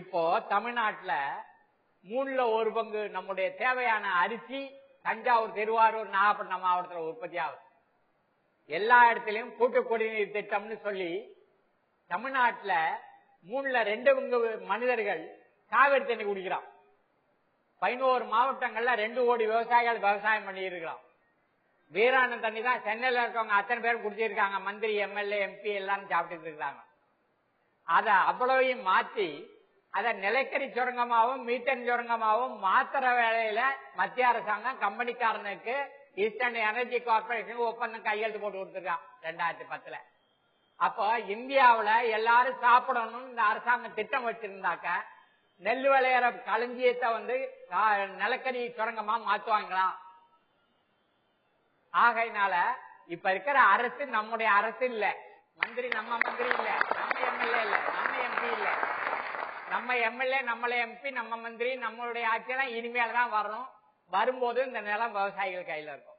இப்போ தமிழ்நாட்டுல மூணுல ஒரு பங்கு நம்முடைய தேவையான அரிசி தஞ்சாவூர் திருவாரூர் நாகப்பட்டினம் மாவட்டத்தில் உற்பத்தி ஆகுது. எல்லா இடத்திலையும் கூட்டு குடிநீர் திட்டம்னு சொல்லி தமிழ்நாட்டுல மூணுல ரெண்டு பங்கு மனிதர்கள் காவிரி தண்ணி குடிக்கிறான். பதினோரு மாவட்டங்கள்ல ரெண்டு கோடி விவசாயிகள் விவசாயம் பண்ணி இருக்கிறோம் வீராணம் தண்ணி தான் சென்னையில இருக்கவங்க அத்தனை பேர் குடிச்சிருக்காங்க. மந்திரி எம்எல்ஏ எம்பி எல்லாரும் சாப்பிட்டு இருக்காங்க. அதை அவ்வளவையும் மாற்றி அத நிலக்கரி சுரங்கமாவும் மீட்டன் சுரங்கமாவும் மாத்திர வேலையில மத்திய அரசாங்கம் கம்பெனிக்காரனுக்கு ஈஸ்டர்ன் எனர்ஜி கார்பரேஷன் ஒப்பந்தம் கையெழுத்து போட்டு கொடுத்துருக்கான் ரெண்டாயிரத்தி பத்துல. அப்போ இந்தியாவில எல்லாரும் சாப்பிடணும்னு இந்த அரசாங்கம் திட்டம் வச்சிருந்தாக்க நெல் விளையிற களஞ்சியத்தை வந்து நிலக்கரி சுரங்கமா மாத்துவாங்களாம். ஆகையினால இப்ப இருக்கிற அரசு நம்முடைய அரசு இல்ல. மந்திரி நம்ம மந்திரி இல்ல. நம்ம எம்எல்ஏ இல்ல நம்ம இல்ல. நம்ம எம்எல்ஏ நம்மள எம்பி நம்ம மந்திரி நம்மளுடைய ஆட்சியெல்லாம் இனிமேல் தான் வரும் வரும்போது இந்த நிலம் விவசாயிகள் கையில இருக்கும்.